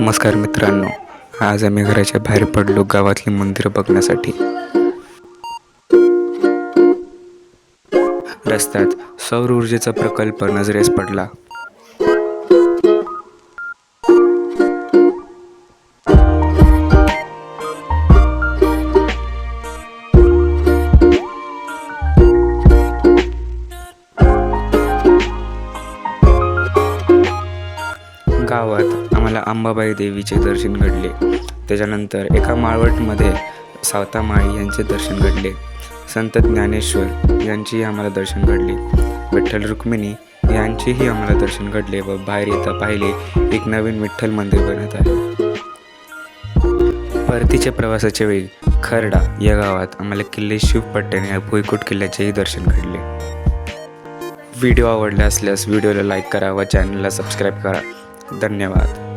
नमस्कार मित्रांनो आज आम्ही घराच्या बाहेर पडलो गावातली मंदिरं बघण्यासाठी. रस्त्यात सौर ऊर्जेचा प्रकल्प नजरेस पडला. गावात आम्हाला अंबाबाई देवीचे दर्शन घडले. त्याच्यानंतर एका माळवटमध्ये सावतामाळी यांचे दर्शन घडले. संत ज्ञानेश्वर यांचीही आम्हाला दर्शन घडले. विठ्ठल रुक्मिणी यांचेही आम्हाला दर्शन घडले व बाहेर येता पाहिले एक नवीन विठ्ठल मंदिर बनत आहे. परतीच्या प्रवासाच्या वेळी खरडा या गावात आम्हाला किल्ले शिवपट्ट्याने भुईकोट किल्ल्याचेही दर्शन घडले. व्हिडिओ आवडला असल्यास व्हिडिओला लाईक करा व चॅनलला सबस्क्राईब करा. धन्यवाद.